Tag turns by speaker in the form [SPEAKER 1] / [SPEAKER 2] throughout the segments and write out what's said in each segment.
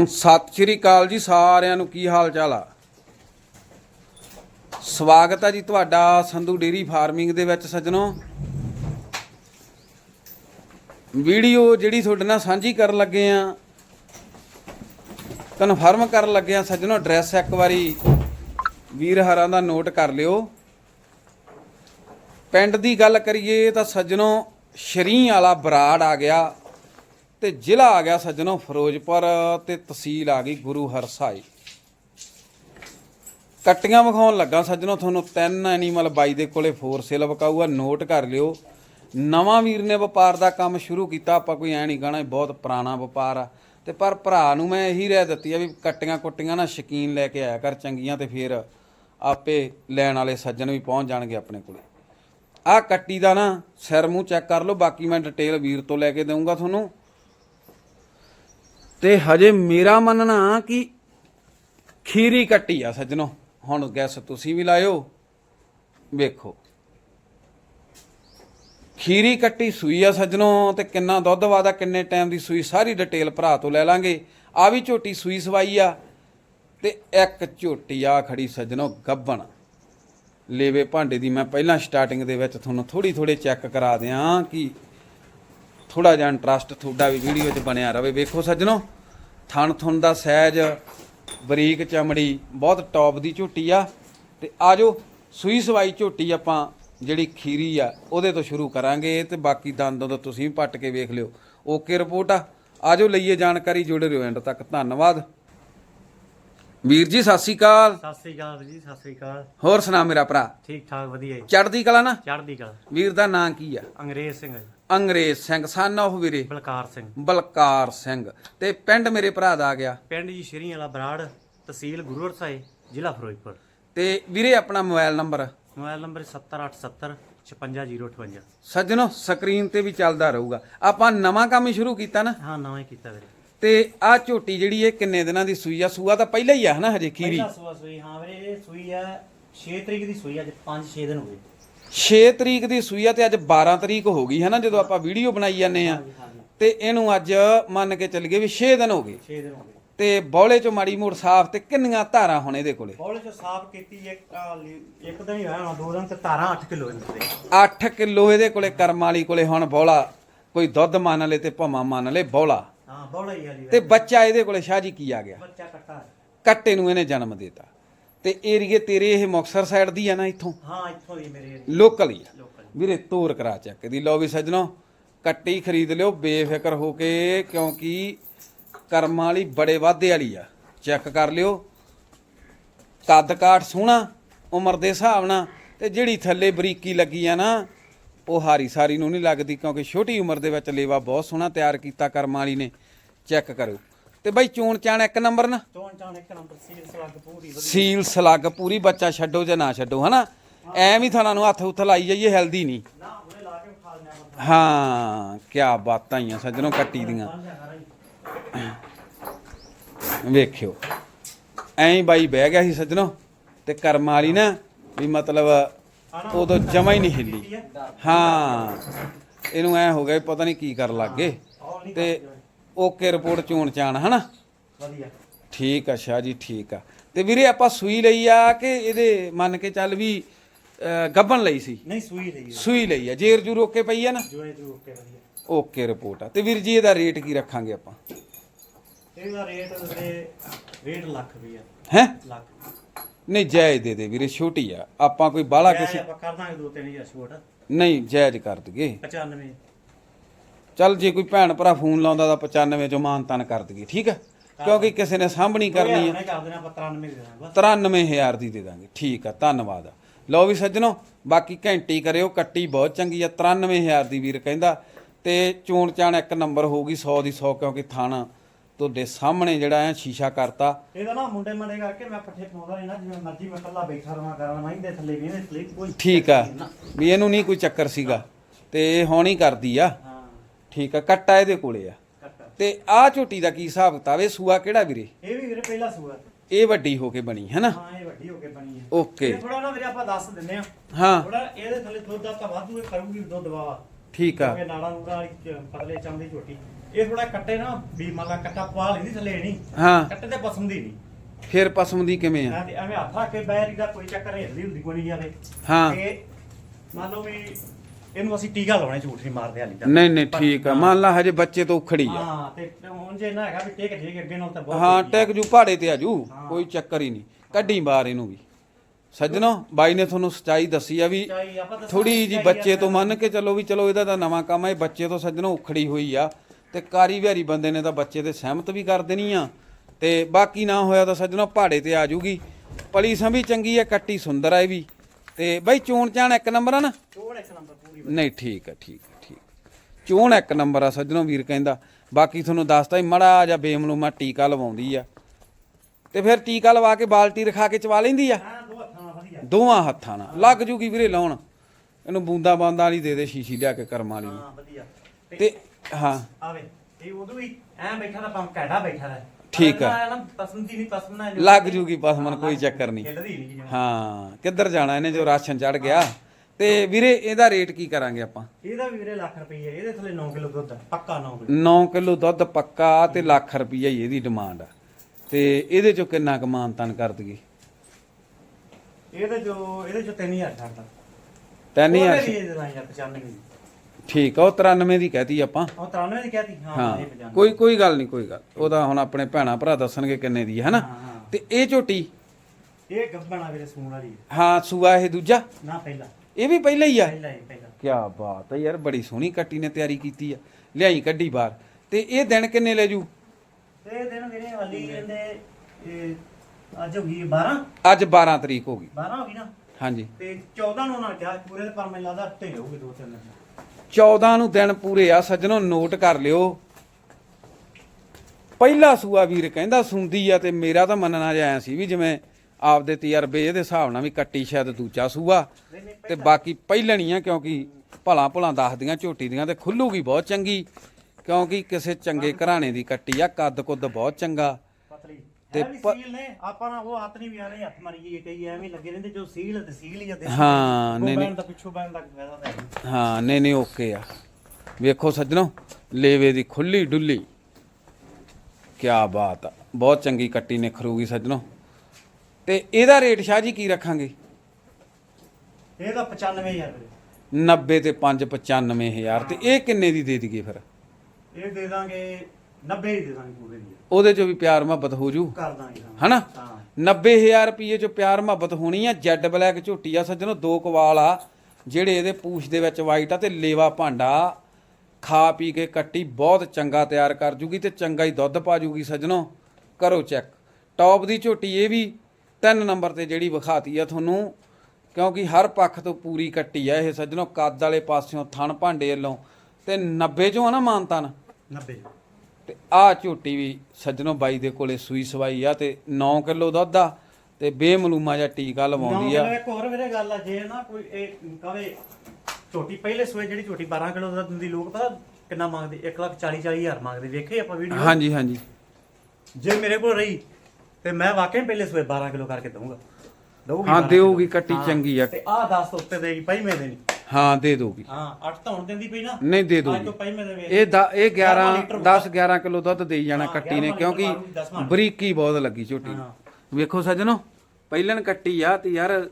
[SPEAKER 1] ਹੁਣ ਸਤਿ ਸ਼੍ਰੀ ਅਕਾਲ ਜੀ ਸਾਰਿਆਂ ਨੂੰ, ਕੀ ਹਾਲ ਚਾਲ ਆ? ਸਵਾਗਤ ਹੈ ਜੀ ਤੁਹਾਡਾ ਸੰਧੂ ਡੇਰੀ ਫਾਰਮਿੰਗ ਦੇ ਵਿੱਚ ਸੱਜਣੋ। ਵੀਡੀਓ ਜਿਹੜੀ ਤੁਹਾਡੇ ਨਾਲ ਸਾਂਝੀ ਕਰਨ ਲੱਗੇ ਆ, ਕਨਫਰਮ ਕਰਨ ਲੱਗੇ ਆ ਸੱਜਣੋ, ਐਡਰੈਸ ਇੱਕ ਵਾਰੀ ਵੀਰ ਹਰਾਂ ਦਾ ਨੋਟ ਕਰ ਲਿਓ। ਪਿੰਡ ਦੀ ਗੱਲ ਕਰੀਏ ਤਾਂ ਸੱਜਣੋ ਸ਼ਰੀ ਵਾਲਾ ਬਰਾੜ ਆ ਗਿਆ। ਤੇ ਜ਼ਿਲ੍ਹਾ ਆ ਗਿਆ ਸੱਜਣੋ ਫਿਰੋਜ਼ਪੁਰ ਤੇ ਤਹਿਸੀਲ ਆ ਗਈ ਗੁਰੂ ਹਰਸਾਈ। ਕੱਟੀਆਂ ਵਿਖਾਉਣ ਲੱਗਾ ਸੱਜਣੋ ਤੁਹਾਨੂੰ ਤਿੰਨ ਐਨੀਮਲ ਬਾਈ ਦੇ ਕੋਲੇ ਫੋਰ ਸੇਲ ਵਿਕਾਊਗਾ ਨੋਟ ਕਰ ਲਿਓ। ਨਵਾਂ ਵੀਰ ਨੇ ਵਪਾਰ ਦਾ ਕੰਮ ਸ਼ੁਰੂ ਕੀਤਾ, ਆਪਾਂ ਕੋਈ ਐ ਨਹੀਂ ਕਹਣਾ ਬਹੁਤ ਪੁਰਾਣਾ ਵਪਾਰ ਆ। ਤੇ ਪਰ ਭਰਾ ਨੂੰ ਮੈਂ ਇਹੀ ਰਹਿ ਦਿੱਤੀ ਆ ਵੀ ਕੱਟੀਆਂ ਕੁੱਟੀਆਂ ਨਾ ਸ਼ਕੀਨ ਲੈ ਕੇ ਆਇਆ ਕਰ ਚੰਗੀਆਂ ਤੇ ਫਿਰ ਆਪੇ ਲੈਣ ਵਾਲੇ ਸੱਜਣ ਵੀ ਪਹੁੰਚ ਜਾਣਗੇ ਆਪਣੇ ਕੋਲੇ। ਆਹ ਕੱਟੀ ਦਾ ਨਾ ਸਿਰ ਮੂੰਹ ਚੈੱਕ ਕਰ ਲਓ, ਬਾਕੀ ਮੈਂ ਡਿਟੇਲ ਵੀਰ ਤੋਂ ਲੈ ਕੇ ਦਊਂਗਾ ਤੁਹਾਨੂੰ। ਤੇ ਹਜੇ ਮੇਰਾ ਮੰਨਣਾ ਕਿ ਖੀਰੀ ਕੱਟੀ ਆ ਸੱਜਣੋ। ਹੁਣ ਗੈਸ ਤੁਸੀਂ ਵੀ ਲਾਇਓ। ਵੇਖੋ। ਖੀਰੀ ਕੱਟੀ ਸੂਈ ਆ ਸੱਜਣੋ ਤੇ ਕਿੰਨਾ ਦੁੱਧ ਵਾਦਾ, ਕਿੰਨੇ ਟਾਈਮ ਦੀ ਸੂਈ, ਸਾਰੀ ਡਿਟੇਲ ਭਰਾ ਤੋਂ ਲੈ ਲਾਂਗੇ। ਆ ਵੀ ਝੋਟੀ ਸੂਈ ਸਵਾਈ ਆ ਤੇ ਇੱਕ ਝੋਟੀ ਆ ਖੜੀ ਸੱਜਣੋ, ਗੱਬਣ। ਲੇਵੇ ਭਾਂਡੇ ਦੀ ਮੈਂ ਪਹਿਲਾਂ ਸਟਾਰਟਿੰਗ ਦੇ ਵਿੱਚ ਤੁਹਾਨੂੰ ਥੋੜੀ ਥੋੜੇ ਚੈੱਕ ਕਰਾ ਦਿਆਂ ਕਿ ਥੋੜਾ ਜਿਹਾ ਇੰਟਰਸਟ ਤੁਹਾਡਾ ਵੀ ਵੀਡੀਓ 'ਚ ਬਣਿਆ ਰਵੇ। ਵੇਖੋ ਸੱਜਣੋ, ਥਣ ਥਣ ਦਾ ਸਾਈਜ਼ ਬਰੀਕ ਚਮੜੀ, ਬਹੁਤ ਟੌਪ ਦੀ ਝੋਟੀ ਆ। ਤੇ ਆਜੋ, ਸੂਈ ਸਵਾਈ ਝੋਟੀ ਆਪਾਂ ਜਿਹੜੀ ਖੀਰੀ ਆ, ਉਹਦੇ ਤੋਂ ਸ਼ੁਰੂ ਕਰਾਂਗੇ ਤੇ ਬਾਕੀ ਦੰਦੋਂ ਤੋਂ ਤੁਸੀਂ ਵੀ ਪੱਟ ਕੇ ਵੇਖ ਲਿਓ। ਓਕੇ ਰਿਪੋਰਟ ਆ। ਆਜੋ ਲਈਏ ਜਾਣਕਾਰੀ, ਜੁੜੇ ਰਹੋ ਐਂਡ ਤੱਕ। ਧੰਨਵਾਦ। ਵੀਰ ਜੀ ਸਤਿ ਸ਼੍ਰੀ ਅਕਾਲ।
[SPEAKER 2] ਸਤਿ ਸ੍ਰੀ ਅਕਾਲ ਵੀਰ ਜੀ ਸਤਿ ਸ੍ਰੀ ਅਕਾਲ।
[SPEAKER 1] ਹੋਰ ਸੁਣਾ ਮੇਰਾ ਭਰਾ?
[SPEAKER 2] ਠੀਕ ਠਾਕ ਵਧੀਆ ਜੀ।
[SPEAKER 1] ਚੜ੍ਹਦੀ ਕਲਾ ਨਾ?
[SPEAKER 2] ਚੜ੍ਹਦੀ ਕਲਾ।
[SPEAKER 1] ਵੀਰ ਦਾ ਨਾਂ ਕੀ ਆ?
[SPEAKER 2] ਅੰਗਰੇਜ਼ ਸਿੰਘ ਜੀ।
[SPEAKER 1] ਅੰਗਰੇਜ਼ ਸਿੰਘ ਸਨ ਉਹ ਵੀਰੇ।
[SPEAKER 2] ਬਲਕਾਰ ਸਿੰਘ।
[SPEAKER 1] ਬਲਕਾਰ ਸਿੰਘ। ਤੇ ਪਿੰਡ ਮੇਰੇ ਭਰਾ ਦਾ ਆ ਗਿਆ?
[SPEAKER 2] ਪਿੰਡ ਜੀ ਸ਼ਰੀ ਵਾਲਾ ਬਰਾੜ ਤਹਿਸੀਲ ਗੁਰੂ ਸਾਹਿਬ ਜ਼ਿਲ੍ਹਾ ਫਿਰੋਜ਼ਪੁਰ।
[SPEAKER 1] ਤੇ ਵੀਰੇ ਆਪਣਾ ਮੋਬਾਈਲ ਨੰਬਰ?
[SPEAKER 2] ਮੋਬਾਈਲ ਨੰਬਰ 70870 56058
[SPEAKER 1] ਸੱਜਣੋ ਸਕਰੀਨ ਤੇ ਵੀ ਚੱਲਦਾ ਰਹੂਗਾ। ਆਪਾਂ ਨਵਾਂ ਕੰਮ ਹੀ ਸ਼ੁਰੂ ਕੀਤਾ ਨਾ?
[SPEAKER 2] ਹਾਂ ਨਵਾਂ ਹੀ ਕੀਤਾ ਵੀਰੇ।
[SPEAKER 1] ਤੇ ਆਹ ਝੋਟੀ ਜਿਹੜੀ ਇਹ ਕਿੰਨੇ ਦਿਨਾਂ ਦੀ ਸੂਈ ਆ? ਸੂਆ ਤਾਂ ਪਹਿਲਾਂ ਹੀ ਆ ਹਨਾ ਹਜੇ ਖੀਰੀ?
[SPEAKER 2] ਪਹਿਲਾ ਸੂਆ ਸੂਈ ਹਾਂ ਵੀਰੇ ਇਹ ਸੂਈ ਆ 6 ਤਰੀਕ ਦੀ ਸੂਈ ਆ, ਅੱਜ 5-6 ਦਿਨ ਹੋ ਗਏ।
[SPEAKER 1] 6 ਤਰੀਕ ਦੀ ਸੂਈ ਆ ਤੇ ਅੱਜ 12 ਤਰੀਕ ਹੋ ਗਈ ਹਨਾ ਜਦੋਂ ਆਪਾਂ ਵੀਡੀਓ ਬਣਾਈ ਜਾਂਦੇ ਆ।
[SPEAKER 2] ਹਾਂਜੀ ਹਾਂਜੀ
[SPEAKER 1] ਤੇ ਇਹਨੂੰ ਅੱਜ ਮੰਨ ਕੇ ਚੱਲ ਗਏ ਵੀ 6 ਦਿਨ ਹੋ ਗਏ।
[SPEAKER 2] 6 ਦਿਨ ਹੋ ਗਏ।
[SPEAKER 1] ਤੇ ਬੌਲੇ ਚੋਂ ਮਾੜੀ ਮੋੜ ਸਾਫ਼ ਤੇ ਕਿੰਨੀਆਂ ਧਾਰਾਂ ਹੁਣ ਇਹਦੇ ਕੋਲੇ?
[SPEAKER 2] ਬੋਲੇ ਚ ਸਾਫ਼ ਕੀਤੀ ਇੱਕ ਲੀ- ਇੱਕ ਦਿਨ ਹੀ ਹੋਇਆ ਹੋਣਾ, ਦੋ ਦਿਨ ਤੇ ਤਾਰਾਂ 8 ਕਿਲੋ ਇਹਨਾਂ ਤੇ
[SPEAKER 1] 8 ਕਿਲੋ ਇਹਦੇ ਕੋਲੇ ਕਰਮ ਵਾਲੀ ਕੋਲੇ ਹੁਣ ਬੌਲਾ ਕੋਈ ਦੁੱਧ ਮੰਨ ਲੇ ਤੇ ਭਮਾ ਮੰਨ ਲੇ ਬੌਲਾ।
[SPEAKER 2] ਹਾਂ
[SPEAKER 1] ਤੇ ਬੱਚਾ ਇਹਦੇ ਕੋਲੇ ਸ਼ਾਹ ਜੀ ਕੀ ਆ ਗਿਆ?
[SPEAKER 2] ਬੱਚਾ ਕੱਟਾ
[SPEAKER 1] ਨੂੰ ਇਹਨੇ ਜਨਮ ਦਿੱਤਾ। ਤੇ ਏਰੀਏ ਤੇਰੇ ਇਹ ਮੁਕਸਰ ਸਾਈਡ ਦੀ ਆ ਨਾ ਇੱਥੋਂ?
[SPEAKER 2] ਹਾਂ ਇੱਥੋਂ ਹੀ ਮੇਰੇ
[SPEAKER 1] ਲੋਕਲ ਹੀ ਆ। ਵੀਰੇ ਤੋਰ ਕਰਾ ਚੱਕ ਦੀ। ਲਓ ਵੀ ਸੱਜਣੋ ਕੱਟੀ ਖਰੀਦ ਲਿਓ ਬੇਫਿਕਰ ਹੋ ਕੇ ਕਿਉਂਕਿ ਕਰਮਾਂ ਵਾਲੀ ਬੜੇ ਵਾਧੇ ਵਾਲੀ ਆ। ਚੈੱਕ ਕਰ ਲਿਓ। ਕੱਦ ਕਾਠ ਸੋਹਣਾ ਉਮਰ ਦੇ ਹਿਸਾਬ ਨਾਲ ਤੇ ਜਿਹੜੀ ਥੱਲੇ ਬਰੀਕੀ ਲੱਗੀ ਆ ਨਾ ਉਹ ਹਾਰੀ ਸਾਰੀ ਨੂੰ ਨਹੀਂ ਲੱਗਦੀ ਕਿਉਂਕਿ ਛੋਟੀ ਉਮਰ ਦੇ ਵਿੱਚ ਲੇਵਾ ਬਹੁਤ ਸੋਹਣਾ ਤਿਆਰ ਕੀਤਾ ਕਰਮਾਂ ਵਾਲੀ ਨੇ। ਚੈੱਕ ਕਰੋ ਤੇ ਬਾਈ ਚੋਣ ਚਾਣ ਇੱਕ ਨੰਬਰ ਨਾ?
[SPEAKER 2] ਚੋਣ ਚਾਣ ਇੱਕ ਨੰਬਰ ਸੀਲ ਸਲੱਗ ਪੂਰੀ ਵਧੀਆ।
[SPEAKER 1] ਸੀਲ ਸਲੱਗ ਪੂਰੀ ਬੱਚਾ ਛੱਡੋ ਜਾਂ ਨਾ ਛੱਡੋ ਹਨਾ? ਐਵੇਂ ਹੀ ਥਾਣਾ ਨੂੰ ਹੱਥ ਉੱਥ ਲਾਈ ਜਾਈਏ ਹੈਲਦੀ ਨਹੀਂ। ਹਾਂ ਕੀ ਬਾਤਾਂ ਹੀ ਆ ਸੱਜਣੋ ਕੱਟੀ ਦੀਆਂ। ਵੇਖਿਓ। ਐਂ ਬਾਈ ਬਹਿ ਗਿਆ ਸੀ ਸੱਜਣੋ ਤੇ ਕਰਮ ਵਾਲੀ ਨਾ ਵੀ ਮਤਲਬ ਉਦੋਂ ਜਮਾ ਹੀ ਨਹੀਂ ਹਿੱਲੀ। ਹਾਂ ਇਹਨੂੰ ਐ ਹੋ ਗਿਆ ਵੀ ਪਤਾ ਨਹੀਂ ਕੀ ਕਰਨ ਲੱਗ ਗਏ। ਤੇ ਓਕੇ ਰਿਪੋਰਟ ਚੋਣ ਚਾਣ ਹਨਾ?
[SPEAKER 2] ਵਧੀਆ।
[SPEAKER 1] ਠੀਕ ਆ ਸ਼ਾਹ ਜੀ ਠੀਕ ਆ। ਤੇ ਵੀਰੇ ਆਪਾਂ ਸੂਈ ਲਈ ਆ ਕਿ ਇਹਦੇ ਮੰਨ ਕੇ ਚੱਲ ਵੀ ਗੱਭਣ ਲਈ ਸੀ?
[SPEAKER 2] ਨਹੀਂ ਸੂਈ ਲਈ
[SPEAKER 1] ਸੂਈ ਲਈ ਆ। ਜੇਰ ਜੂ ਰੋਕੇ ਪਈ ਆ ਨਾ?
[SPEAKER 2] ਤੂੰ ਓਕੇ ਵਧੀਆ।
[SPEAKER 1] ਓਕੇ ਰਿਪੋਰਟ ਆ। ਤੇ ਵੀਰ ਜੀ ਇਹਦਾ ਰੇਟ ਕੀ ਰੱਖਾਂਗੇ ਆਪਾਂ?
[SPEAKER 2] ਇਹਦਾ ਰੇਟ ਦੇ ਰੇਟ ਲੱਖ ਵੀ ਆ
[SPEAKER 1] ਹੈ?
[SPEAKER 2] ਲੱਖ।
[SPEAKER 1] ਨਹੀਂ ਜਾਇਜ਼ ਦੇ ਦੇ ਵੀਰੇ ਛੋਟੀ ਆ। ਆਪਾਂ ਕੋਈ ਬਾਹਲਾ
[SPEAKER 2] ਕਿਸੇ
[SPEAKER 1] ਕਿਸੇ
[SPEAKER 2] ਆਪਾਂ ਕਰ ਦਾਂਗੇ ਦੋ ਤਿੰਨ ਹਜ਼ਾਰ ਛੋਟ।
[SPEAKER 1] ਨਹੀਂ ਜਾਇਜ਼ ਕਰ ਦਈਏ।
[SPEAKER 2] 95
[SPEAKER 1] ਚੱਲ ਜੇ ਕੋਈ ਭੈਣ ਭਰਾ ਫੋਨ ਲਾਉਂਦਾ ਤਾਂ 95 ਚੋਂ ਮਾਨ ਤਾਨ ਕਰ ਦਈਏ ਠੀਕ ਆ? ਕਿਉਂਕਿ ਕਿਸੇ ਨੇ ਸਾਂਭਣੀ ਕਰਨੀ ਆ।
[SPEAKER 2] ਕਰ ਦੇਣਾ ਆਪਾਂ 93 ਦੇ ਦਾਂਗਾ
[SPEAKER 1] 93000 ਦੀ ਦੇ ਦਾਂਗੇ। ਠੀਕ ਆ ਧੰਨਵਾਦ ਲਓ ਵੀ ਸੱਜਣੋ ਬਾਕੀ ਘੰਟੀ ਕਰਿਓ ਕੱਟੀ ਬਹੁਤ ਚੰਗੀ ਆ। 93000 ਦੀ ਵੀਰ ਕਹਿੰਦਾ ਤੇ ਚੋਣ ਚਾਣ ਇੱਕ ਨੰਬਰ ਹੋਊਗੀ 100 ਦੀ 100 ਕਿਉਂਕਿ ਥਾਣਾ ਤੁਹਾਡੇ ਸਾਹਮਣੇ ਜਿਹੜਾ ਆ ਸ਼ੀਸ਼ਾ ਕਰਤਾ।
[SPEAKER 2] ਇਹਦਾ ਨਾ ਮੁੰਡੇ ਮੰਡੇ ਕਰਕੇ ਮੈਂ ਪੱਠੇ ਪਾਉਂਦਾ ਨਾ ਜਿਵੇਂ ਮਰਜ਼ੀ ਮੈਂ ਇਕੱਲਾ ਬੈਠਾ ਰਵਾਂ ਕਰਾਂ ਮੈਂ ਇਹਦੇ ਥੱਲੇ ਵੀ ਇਹਦੇ ਥੱਲੇ ਕੋਈ
[SPEAKER 1] ਠੀਕ ਆ। ਵੀ ਇਹਨੂੰ ਨਹੀਂ ਕੋਈ ਚੱਕਰ ਸੀਗਾ। ਤੇ ਇਹ ਹੁਣ ਹੀ ਕਰਦੀ ਆ।
[SPEAKER 2] ਹਾਂ।
[SPEAKER 1] ਠੀਕ ਆ ਕੱਟਾ ਇਹਦੇ ਕੋਲੇ ਆ। ਤੇ ਆਹ ਝੋਟੀ ਦਾ ਕੀ ਹਿਸਾਬ ਕਿਤਾਬ ਇਹ ਸੂਆ ਕਿਹੜਾ ਵੀਰੇ?
[SPEAKER 2] ਇਹ ਵੀ ਵੀਰੇ ਪਹਿਲਾ ਸੂਆ।
[SPEAKER 1] ਇਹ ਵੱਡੀ ਹੋ ਕੇ ਬਣੀ ਹੈ ਨਾ
[SPEAKER 2] ਹਾਂ ਇਹ ਵੱਡੀ ਹੋ ਕੇ ਬਣੀ ਹੈ
[SPEAKER 1] ਓਕੇ।
[SPEAKER 2] ਥੋੜਾ ਨਾ ਵੀਰੇ ਆਪਾਂ ਦੱਸ ਦਿੰਦੇ ਆ।
[SPEAKER 1] ਹਾਂ।
[SPEAKER 2] ਥੋੜਾ ਇਹਦੇ ਥੱਲੇ ਦੁੱਧ ਤਾਂ ਵਾਧੂ ਇਹ ਕਰੂਗੀ ਦੁੱਧ ਵਾਵਾ
[SPEAKER 1] ਠੀਕ ਆ।
[SPEAKER 2] ਨਾੜਾ ਨੂੜਾ ਵਾਲੀ ਪਤਲੇ ਚਮੜੀ ਝੋਟੀ। ਇਹ ਥੋੜਾ ਕੱਟੇ ਨਾ ਵੀ ਮੰਨ ਲਾ ਕੱਟਾ ਪਵਾ ਲੈਂਦੀ ਥੱਲੇ ਨਹੀਂ
[SPEAKER 1] ਹਾਂ।
[SPEAKER 2] ਕੱਟੇ ਤੇ ਪਸੰਦ ਨਹੀਂ
[SPEAKER 1] ਫਿਰ ਪਸਮ ਦੀ ਕਿਵੇਂ ਆ?
[SPEAKER 2] ਤੇ ਐਵੇਂ ਹੱਥ ਰੱਖ ਕੇ ਬੈਰੀ ਦਾ ਕੋਈ ਚੱਕਰ ਹਿੱਲਦੀ ਹੁੰਦੀ ਕੋਈ ਨਹੀਂ ਜਾਵੇ
[SPEAKER 1] ਹਾਂ।
[SPEAKER 2] ਤੇ ਮੰਨ ਲਓ ਵੀ ਇਹਨੂੰ ਅਸੀਂ ਟੀਕਾ ਲਾਉਣਾ ਝੂਠ ਨਹੀਂ ਮਾਰਦੇ ਹਾਲੀ ਤੱਕ।
[SPEAKER 1] ਨਹੀਂ ਨਹੀਂ ਠੀਕ ਆ। ਮੰਨ ਲਾ ਹਜੇ ਬੱਚੇ ਤੋਂ ਉਖੜੀ ਆ।
[SPEAKER 2] ਹਾਂ ਤੇ ਹੁਣ ਜੇ ਨਾ ਹੈਗਾ ਵੀ ਟੇਕ ਜੇ ਅੱਗੇ ਨਾਲ ਤਾਂ ਬਹੁਤ
[SPEAKER 1] ਹਾਂ
[SPEAKER 2] ਵਧੀਆ।
[SPEAKER 1] ਟੈਕ ਜੂ ਪਹਾੜੇ ਤੇ ਆਜੂ
[SPEAKER 2] ਹਾਂ।
[SPEAKER 1] ਕੋਈ ਚੱਕਰ ਹੀ ਨਹੀਂ। ਕੱਢੀ ਬਾਹਰ ਇਹਨੂੰ ਵੀ। ਸੱਜਣੋ ਬਾਈ ਨੇ ਤੁਹਾਨੂੰ ਸਚਾਈ ਦੱਸੀ ਆ ਵੀ
[SPEAKER 2] ਆਪਾਂ ਤਾਂ
[SPEAKER 1] ਥੋੜੀ ਜੀ ਬੱਚੇ
[SPEAKER 2] ਆ
[SPEAKER 1] ਤੋਂ ਮੰਨ ਕੇ ਚੱਲੋ ਵੀ ਚਲੋ ਇਹਦਾ ਤਾਂ ਨਵਾਂ ਕੰਮ ਹੈ ਬੱਚੇ ਤੋਂ ਸੱਜਣੋ ਉਖੜੀ ਹੋਈ ਆ। ਤੇ ਕਾਰੀ ਵਿਹਾਰੀ ਬੰਦੇ ਨੇ ਤਾਂ ਬੱਚੇ ਤੇ ਸਹਿਮਤ ਵੀ ਕਰ ਦੇਣੀ ਆ। ਤੇ ਬਾਕੀ ਨਾ ਹੋਇਆ ਤਾਂ ਸੱਜਣੋ ਪਹਾੜੇ ਤੇ ਆ ਜੂਗੀ। ਪਲੀ ਸੰਭੀ ਚੰਗੀ ਆ ਕੱਟੀ ਸੁੰਦਰ ਆ ਇਹ ਵੀ। ਤੇ ਬਾਈ ਚੋਣ ਚਾਣ ਇੱਕ ਨੰਬਰ ਆ ਨਾ?
[SPEAKER 2] ਚੋੜ ਇੱਕ ਨੰਬਰ ਪੂਰੀ
[SPEAKER 1] ਨਹੀਂ ਠੀਕ ਆ ਠੀਕ ਆ ਠੀਕ। ਚੋਣ ਇੱਕ ਨੰਬਰ ਆ ਸੱਜਣੋ ਵੀਰ ਕਹਿੰਦਾ। ਬਾਕੀ ਤੁਹਾਨੂੰ ਦੱਸਤਾ ਹੀ ਮੜਾ ਜਾਂ ਬੇਮਲੂਮਾ ਟੀਕਾ ਲਵਾਉਂਦੀ ਆ। ਤੇ ਫਿਰ ਟੀਕਾ ਲਵਾ ਕੇ ਬਾਲਟੀ ਰਖਾ ਕੇ ਚਵਾ ਲੈਂਦੀ ਆ? ਦੋਵਾਂ ਹੱਥਾਂ ਨਾਲ। ਲੱਗ ਜੂਗੀ ਵੀਰੇ ਲਾਉਣ। ਇਹਨੂੰ ਬੂੰਦਾ ਬਾਂਦਾ ਵਾਲੀ ਦੇ ਦੇ ਸ਼ੀਸ਼ੀ ਲਿਆ ਕੇ ਕਰਮਾਂ ਵਾਲੀ ਨੂੰ।
[SPEAKER 2] ਹਾਂ ਵਧੀਆ।
[SPEAKER 1] ਤੇ ਹਾਂ।
[SPEAKER 2] ਆਵੇ ਇਹ ਉਦੋਂ ਵੀ ਐ ਬੈਠਾ ਦਾ ਪੰਪ ਘੈਂਡਾ ਬੈਠਾ ਦਾ
[SPEAKER 1] ਠੀਕ ਆ।
[SPEAKER 2] ਪਸੰਦ ਹੀ ਨਹੀਂ ਪਸੰਦ ਨਾ
[SPEAKER 1] ਲੱਗ ਜੂਗੀ ਪਸਮਨ ਕੋਈ ਚੱਕਰ ਨਹੀਂ।
[SPEAKER 2] ਖੇਡਦੀ ਨਹੀਂ ਜਿਵੇਂ।
[SPEAKER 1] ਹਾਂ ਕਿੱਧਰ ਜਾਣਾ ਇਹਨੇ ਜੋ ਰਾਸ਼ਨ ਚੜ ਗਿਆ? ਤੇ ਵੀਰੇ ਇਹਦਾ ਰੇਟ ਕੀ ਕਰਾਂਗੇ ਆਪਾਂ?
[SPEAKER 2] ਇਹਦਾ ਵੀ ਵੀਰੇ ਲੱਖ ਰੁਪਏ ਹੈ ਇਹਦੇ ਥੱਲੇ 9 ਕਿਲੋ ਦੁੱਧ ਹੈ, ਪੱਕਾ 9 ਕਿਲੋ।
[SPEAKER 1] 9 ਕਿਲੋ ਦੁੱਧ ਪੱਕਾ ਤੇ ਲੱਖ ਰੁਪਈਆ ਹੀ ਇਹਦੀ ਡਿਮਾਂਡ ਆ। ਤੇ ਇਹਦੇ ਚੋਂ ਕਿੰਨਾ ਕੁ ਮਾਨਤਨ ਕਰ ਦਈਏ?
[SPEAKER 2] ਇਹਦੇ ਜੋ ਇਹਦੇ ਚੋਂ 3000 ਛੱਡਦਾ
[SPEAKER 1] ਤਿੰਨ
[SPEAKER 2] ਉਹਦੇ
[SPEAKER 1] ਹਜ਼ਾਰ
[SPEAKER 2] ਵੀ ਇਹ ਦੇਣਾ ਯਾਰ 95 ਦੀ।
[SPEAKER 1] ਠੀਕ ਆ ਉਹ 93 ਦੀ ਕਹਤੀ ਆਪਾਂ।
[SPEAKER 2] ਉਹ 93 ਦੀ ਕਹਿਤੀ? ਹਾਂ
[SPEAKER 1] ਹਾਂ
[SPEAKER 2] ਇਹ 95
[SPEAKER 1] ਕੋਈ ਕੋਈ ਗੱਲ ਨਹੀਂ ਕੋਈ ਗੱਲ ਉਹਦਾ ਹੁਣ ਆਪਣੇ ਭੈਣਾ ਭਰਾ ਦੱਸਣਗੇ ਕਿੰਨੇ ਦੀ ਹੈ ਹਨਾ?
[SPEAKER 2] ਹਾਂ, ਹਾਂ।
[SPEAKER 1] ਤੇ ਇਹ ਝੋਟੀ?
[SPEAKER 2] ਇਹ ਗੱਬਣਾ ਵੀਰੇ ਸੂਣ ਵਾਲੀ ਹੈ।
[SPEAKER 1] ਹਾਂ ਸੂਆ ਇਹ ਦੂਜਾ?
[SPEAKER 2] ਨਾ ਪਹਿਲਾ।
[SPEAKER 1] ਇਹ ਵੀ ਪਹਿਲਾਂ ਹੀ ਆ?
[SPEAKER 2] ਪਹਿਲਾ ਹੀ ਪਹਿਲਾ।
[SPEAKER 1] ਕੀ ਬਾਤ ਹੈ ਯਾਰ ਬੜੀ ਸੋਹਣੀ ਕੱਟੀ ਨੇ ਤਿਆਰੀ ਕੀਤੀ ਆ। ਲਿਆਈ ਕੱਢੀ ਬਾਹਰ। ਤੇ ਇਹ ਦਿਨ ਕਿੰਨੇ ਲੈ ਜੂ?
[SPEAKER 2] ਇਹ ਦਿਨ ਵੀਰੇ ਹਾਲੀ ਇਹਦੇ ਇਹ ਅੱਜ ਹੋ ਗਈ 12
[SPEAKER 1] ਅੱਜ 12 ਤਰੀਕ ਹੋ ਗਈ।
[SPEAKER 2] 12 ਹੋ ਗਈ ਨਾ?
[SPEAKER 1] ਹਾਂਜੀ।
[SPEAKER 2] ਤੇ 14 ਨੂੰ ਉਹਨਾਂ ਨੇ ਕਿਹਾ ਪੂਰੇ ਪਰ ਮੈਨੂੰ ਲੱਗਦਾ ਢਿੱਲ ਹੋਊਗੀ ਦੋ ਤਿੰਨ ਦਿਨ।
[SPEAKER 1] 14 ਨੂੰ ਦਿਨ ਪੂਰੇ ਆ ਸੱਜਣੋ ਨੋਟ ਕਰ ਲਿਓ। ਪਹਿਲਾ ਸੂਆ ਵੀਰ ਕਹਿੰਦਾ ਸੁੰਦੀ ਆ ਤੇ ਮੇਰਾ ਤਾਂ ਮੰਨਣਾ ਜਾਇਆ ਸੀ ਵੀ ਜਿਵੇਂ ਆਪਦੇ ਤਜਰਬੇ ਇਹਦੇ ਹਿਸਾਬ ਨਾਲ ਵੀ ਕੱਟੀ ਸ਼ਾਇਦ ਦੂਜਾ ਸੂਆ। ਤੇ ਬਾਕੀ ਪਹਿਲਣੀ ਆ ਕਿਉਂਕਿ ਭਲਾ ਭਲਾ ਦੱਸਦੀਆਂ ਝੋਟੀ ਦੀਆਂ ਤੇ ਖੁੱਲੂਗੀ ਬਹੁਤ ਚੰਗੀ। ਕਿਉਂਕਿ ਕਿਸੇ ਚੰਗੇ ਘਰਾਣੇ ਦੀ ਕੱਟੀ ਆ ਕੱਦ ਕੁੱਦ ਬਹੁਤ ਚੰਗਾ। ਤੇ
[SPEAKER 2] ਸੀਲ ਨੇ ਆਪਾਂ ਨਾ ਉਹ ਹੱਥ ਨਹੀਂ ਵੀ ਆਲੇ ਹੱਥ ਮਾਰੀ ਗਈ ਕਈ ਐਵੇਂ ਲੱਗੇ ਰਹਿੰਦੇ ਜੋ ਸੀਲ ਤੇ ਸੀਲ ਹੀ ਆ। ਦੇ
[SPEAKER 1] ਹਾਂ ਨਹੀਂ ਨਹੀਂ।
[SPEAKER 2] ਦਾ ਪਿੱਛੋਂ ਬੈਣ ਦਾ ਫਾਇਦਾ ਤਾਂ ਹੈ ਨਹੀਂ।
[SPEAKER 1] ਹਾਂ ਨਹੀਂ ਨਹੀਂ ਓਕੇ ਆ। ਵੇਖੋ ਸੱਜਣੋ ਲੇਵੇ ਦੀ ਖੁੱਲੀ ਡੁੱਲੀ। ਕੀ ਬਾਤ ਆ। ਬਹੁਤ ਚੰਗੀ ਕੱਟੀ ਨਿਖਰੂਗੀ ਸੱਜਣੋ। ਤੇ ਇਹਦਾ ਰੇਟ ਸ਼ਾਹ ਜੀ ਕੀ ਰੱਖਾਂਗੇ?
[SPEAKER 2] ਇਹ ਤਾਂ 95000 ਰੁਪਏ।
[SPEAKER 1] 90 ਤੇ 5 95000 ਤੇ ਇਹ ਕਿੰਨੇ ਦੀ ਦੇ ਦਈਏ ਫਿਰ?
[SPEAKER 2] ਇਹ ਦੇ ਦਾਂਗੇ 90 ਹੀ ਦੇ ਦਾਂਗੇ ਪੂਰੇ ਦੀ।
[SPEAKER 1] ਉਹਦੇ ਚੋਂ ਵੀ ਪਿਆਰ ਮੁਹੱਬਤ ਹੋ ਜੂ।
[SPEAKER 2] ਕਰ ਦਾਂਗੇ ਹਾਂ।
[SPEAKER 1] ਹਨਾ?
[SPEAKER 2] ਹਾਂ।
[SPEAKER 1] 90000 ਰੁਪਏ ਚ ਪਿਆਰ ਮੁਹੱਬਤ ਹੋਣੀ ਆ ਜੈਡ ਬਲੈਕ ਝੋਟੀ ਆ ਸੱਜਣੋ ਦੋ ਕਵਾਲ ਆ ਜਿਹੜੇ ਇਹਦੇ ਪੂਛ ਦੇ ਵਿੱਚ ਵਾਈਟ ਆ ਤੇ ਲੇਵਾ ਭਾਂਡਾ ਖਾ ਪੀ ਕੇ ਕੱਟੀ ਬਹੁਤ ਚੰਗਾ ਤਿਆਰ ਕਰ ਜੂਗੀ ਤੇ ਚੰਗਾ ਹੀ ਦੁੱਧ ਪਾ ਜੂਗੀ ਸੱਜਣੋ। ਕਰੋ ਚੈੱਕ। ਟੌਪ ਦੀ ਝੋਟੀ ਇਹ ਵੀ ਤਿੰਨ ਨੰਬਰ ਤੇ ਜਿਹੜੀ ਵਿਖਾਤੀ ਆ ਤੁਹਾਨੂੰ ਕਿਉਂਕਿ ਹਰ ਪੱਖ ਤੋਂ ਪੂਰੀ ਕੱਟੀ ਆ ਇਹ ਸੱਜਣੋ ਕੱਦ ਵਾਲੇ ਪਾਸਿਓਂ ਥਣ ਭਾਂਡੇ ਵੱਲੋਂ। ਤੇ 90 ਚੋਂ ਆ ਨਾ ਮਾਨਤਾਨ?
[SPEAKER 2] 90
[SPEAKER 1] ਤੇ ਆ ਝੋਟੀ ਵੀ ਸੱਜਣੋ ਬਾਈ ਦੇ ਕੋਲੇ ਸੂਈ ਸਵਾਈ ਆ ਤੇ 9 ਕਿਲੋ ਦੁੱਧ ਆ ਤੇ ਬੇਮਲੂਮਾ ਜਾਂ ਟੀਕਾ ਲਵਾਉਂਦੀ ਆ।
[SPEAKER 2] ਇੱਕ ਹੋਰ ਵੀਰੇ ਗੱਲ ਆ ਜੇ ਨਾ ਕੋਈ ਇਹ ਕਵੇ ਝੋਟੀ ਪਹਿਲੇ ਸੂਏ ਜਿਹੜੀ ਝੋਟੀ 12 ਕਿਲੋ ਦਾ ਦਿੰਦੀ ਲੋਕ ਪਤਾ ਕਿੰਨਾ ਮੰਗਦੇ 1 ਲੱਖ 40 40 ਹਜ਼ਾਰ ਮੰਗਦੇ ਵੇਖੇ ਆਪਾਂ ਵੀਡੀਓ
[SPEAKER 1] ਹਾਂਜੀ ਹਾਂਜੀ।
[SPEAKER 2] ਜੇ ਮੇਰੇ ਕੋਲ ਰਹੀ ਤੇ ਮੈਂ ਵਾਕਈ ਪਹਿਲੇ ਸੂਏ 12 ਕਿਲੋ ਕਰਕੇ ਦਊਂਗਾ। ਦਊਗੀ
[SPEAKER 1] ਹਾਂ
[SPEAKER 2] 12
[SPEAKER 1] ਦੇਊਗੀ। ਕੱਟੀ ਚੰਗੀ ਆ।
[SPEAKER 2] ਤੇ ਆਹ 10 ਤੋਂ ਉੱਤੇ ਦੇਗੀ ਪਹਿਲੇ ਦੇਣੀ।
[SPEAKER 1] ਹਾਂ ਦੇ ਦੋਗੀ
[SPEAKER 2] ਹਾਂ 8 ਤਾਂ ਹੁਣ ਦਿੰਦੀ ਪਈ ਨਾ।
[SPEAKER 1] ਨਹੀਂ ਦੇ
[SPEAKER 2] ਅੱਜ ਤੋਂ ਪਹਿਲੇ ਦੇਵੇ
[SPEAKER 1] ਇਹ ਦਾ- ਇਹ 11
[SPEAKER 2] ਲੀਟਰ
[SPEAKER 1] 10 11 ਕਿਲੋ ਦੁੱਧ ਦੇਈ ਜਾਣਾ ਕੱਟੀ ਨੇ
[SPEAKER 2] 11
[SPEAKER 1] ਕਿਉਂਕਿ। ਬਰੀਕੀ ਬਹੁਤ ਲੱਗੀ ਝੋਟੀ। ਨੂੰ। ਵੇਖੋ ਸੱਜਣੋ ਪਹਿਲਣ ਕੱਟੀ ਆ ਤੇ ਯਾਰ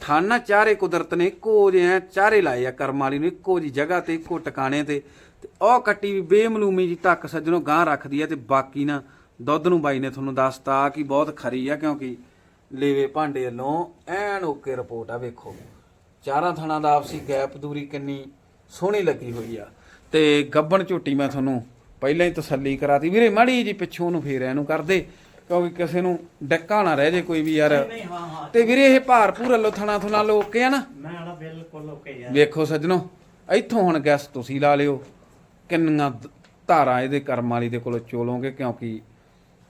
[SPEAKER 1] ਥਾਨਾ ਚਾਰੇ ਕੁਦਰਤ ਨੇ ਇੱਕੋ ਜਿਹੇ ਚਾਰੇ ਲਾਏ ਆ ਕਰਮ ਵਾਲੀ ਨੂੰ ਇੱਕੋ ਜੀ ਜਗ੍ਹਾ ਤੇ ਇੱਕੋ ਟਿਕਾਣੇ ਤੇ। ਤੇ ਉਹ ਕੱਟੀ ਵੀ ਬੇਮਲੂਮੀ ਜੀ ਤੱਕ ਸੱਜਣੋ ਗਾਂ ਰੱਖਦੀ ਆ ਤੇ ਬਾਕੀ ਨਾ ਦੁੱਧ ਨੂੰ ਬਾਈ ਨੇ ਤੁਹਾਨੂੰ ਦੱਸਤਾ ਕਿ ਬਹੁਤ ਖਰੀ ਆ ਕਿਉਂਕਿ ਲੇਵੇ ਭਾਂਡੇ ਵੱਲੋਂ ਐਨ ਓਕੇ ਰਿਪੋਰਟ ਆ ਵੇਖੋ। ਚਾਰਾਂ ਥਣਾ ਦਾ ਆਪਸੀ ਗੈਪ ਦੂਰੀ ਕਿੰਨੀ ਸੋਹਣੀ ਲੱਗੀ ਹੋਈ ਆ। ਤੇ ਗੱਬਣ ਝੋਟੀ ਮੈਂ ਤੁਹਾਨੂੰ ਪਹਿਲਾਂ ਹੀ ਤਸੱਲੀ ਕਰਾਤੀ। ਵੀਰੇ ਮਾੜੀ ਜੀ ਪਿੱਛੋਂ ਨੂੰ ਫੇਰ ਇਹਨੂੰ ਕਰਦੇ ਕਿਉਂਕਿ ਕਿਸੇ ਨੂੰ ਡੱਕਾ ਨਾ ਰਹਿ ਜੇ ਕੋਈ ਵੀ ਯਾਰ। ਤੇ ਵੀਰੇ ਇਹ ਭਾਰ ਪੂਰਾ ਲੋ ਥਣਾ ਥਣਾ ਲੋਕੇ ਆ ਨਾ?
[SPEAKER 2] ਮੈਂ ਆਣਾ ਬਿਲਕੁਲ ਓਕੇ ਯਾਰ।
[SPEAKER 1] ਵੇਖੋ ਸੱਜਣੋ ਇੱਥੋਂ ਹੁਣ ਗੈਸ ਤੁਸੀਂ ਲਾ ਲਿਓ। ਕਿੰਨੀਆਂ ਧਾਰਾਂ ਇਹਦੇ ਕਰਮ ਵਾਲੀ ਦੇ ਕੋਲੋਂ ਚੋਲੋਗੇ ਕਿਉਂਕਿ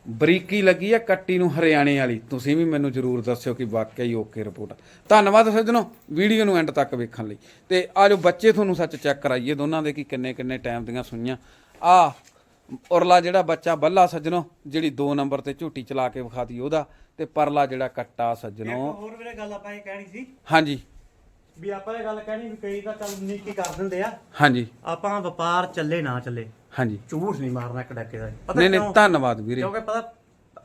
[SPEAKER 1] ਬਰੀਕੀ ਲੱਗੀ ਆ ਕੱਟੀ ਨੂੰ ਹਰਿਆਣੇ ਵਾਲੀ। ਤੁਸੀਂ ਵੀ ਮੈਨੂੰ ਜਰੂਰ ਦੱਸਿਓ ਕਿ ਵਾਕਿਆ ਹੀ ਓਕੇ ਰਿਪੋਰਟ ਧੰਨਵਾਦ ਸੱਜਣੋ ਵੀਡੀਓ ਨੂੰ ਐਂਡ ਤੱਕ ਵੇਖਣ ਲਈ। ਤੇ ਆ ਜੋ ਬੱਚੇ ਤੁਹਾਨੂੰ ਸੱਚ ਚੈੱਕ ਕਰਾਈਏ ਦੋਨਾਂ ਦੇ ਕਿ ਕਿੰਨੇ ਕਿੰਨੇ ਟਾਈਮ ਦੀਆਂ ਸੁਈਆਂ। ਆ ਉਰਲਾ ਜਿਹੜਾ ਬੱਚਾ ਬੱਲਾ ਸੱਜਣੋ ਜਿਹੜੀ 2 ਨੰਬਰ ਤੇ ਝੂਟੀ ਚਲਾ ਕੇ ਵਿਖਾਤੀ ਉਹਦਾ ਤੇ ਪਰਲਾ ਜਿਹੜਾ ਕੱਟਾ ਸੱਜਣੋ।
[SPEAKER 2] ਹੋਰ ਵੀਰੇ ਗੱਲ ਆਪਾਂ ਇਹ ਕਹਿਣੀ ਸੀ।
[SPEAKER 1] ਹਾਂਜੀ।
[SPEAKER 2] ਵੀ ਆਪਾਂ ਇਹ ਗੱਲ ਕਹਿਣੀ ਵੀ ਕਈ ਤਾਂ ਚੱਲ ਨੀਕੀ ਕਰ ਦਿੰਦੇ ਆ।
[SPEAKER 1] ਹਾਂਜੀ।
[SPEAKER 2] ਆਪਾਂ ਵਪਾਰ ਚੱਲੇ ਨਾ ਚੱਲੇ।
[SPEAKER 1] ਹਾਂਜੀ।
[SPEAKER 2] ਝੂਠ ਨਹੀਂ ਮਾਰਨਾ ਇੱਕ ਡੱਕੇ ਦਾ। ਪਤਾ
[SPEAKER 1] ਨਹੀਂ ਨਹੀਂ
[SPEAKER 2] ਕਿਉਂ?
[SPEAKER 1] ਧੰਨਵਾਦ ਵੀਰੇ।
[SPEAKER 2] ਕਿਉਂਕਿ ਪਤਾ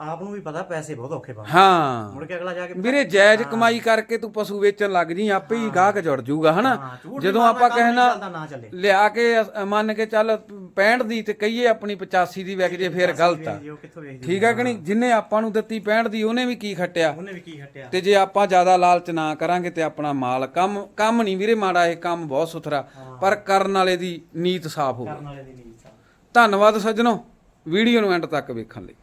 [SPEAKER 2] ਆਪ ਨੂੰ ਵੀ ਪਤਾ ਪੈਸੇ ਬਹੁਤ ਔਖੇ ਪਾਉਂਦੇ।
[SPEAKER 1] ਹਾਂ।
[SPEAKER 2] ਮੁੜ ਕੇ ਅਗਲਾ ਜਾ ਕੇ
[SPEAKER 1] ਵੀਰੇ ਜਾਇਜ਼ ਕਮਾਈ ਕਰਕੇ ਤੂੰ ਪਸ਼ੂ ਵੇਚਣ ਲੱਗ ਜੀ ਆਪੇ ਹੀ ਗਾਹਕ ਜੁੜ ਜਾਊਗਾ ਹਨਾ? ਜਦੋਂ ਆਪਾਂ ਕਹਿਣਾ ਲਿਆ ਕੇ ਮੰਨ ਕੇ ਚੱਲ 65 ਦੀ ਤੇ ਕਹੀਏ ਆਪਣੀ 85 ਦੀ ਵਿਕ ਜੇ ਫੇਰ ਗਲਤ ਆ। ਠੀਕ ਆ ਕਿ ਨਹੀਂ? ਜਿੰਨੇ ਆਪਾਂ ਨੂੰ ਦਿੱਤੀ 65 ਦੀ ਉਹਨੇ ਵੀ ਕੀ ਖੱਟਿਆ?
[SPEAKER 2] ਉਹਨੇ ਵੀ ਕੀ ਹਟਿਆ
[SPEAKER 1] ਤੇ ਜੇ ਆਪਾਂ ਜ਼ਿਆਦਾ ਲਾਲਚ ਨਾ ਕਰਾਂਗੇ ਤੇ ਆਪਣਾ ਮਾਲ ਕੰਮ ਕੰਮ ਨਹੀਂ ਵੀਰੇ ਮਾੜਾ ਇਹ ਕੰਮ ਬਹੁਤ ਸੁਥਰਾ। ਪਰ ਕਰਨ ਵਾਲੇ ਦੀ ਨੀਤ ਸਾਫ਼ ਹੋਵੇ
[SPEAKER 2] ਕਰਨ ਵਾਲੇ ਦੀ ਨੀਤ ਆ
[SPEAKER 1] ਧੰਨਵਾਦ ਸੱਜਣੋ ਵੀਡੀਓ ਨੂੰ ਐਂਡ ਤੱਕ ਵੇਖਣ ਲਈ।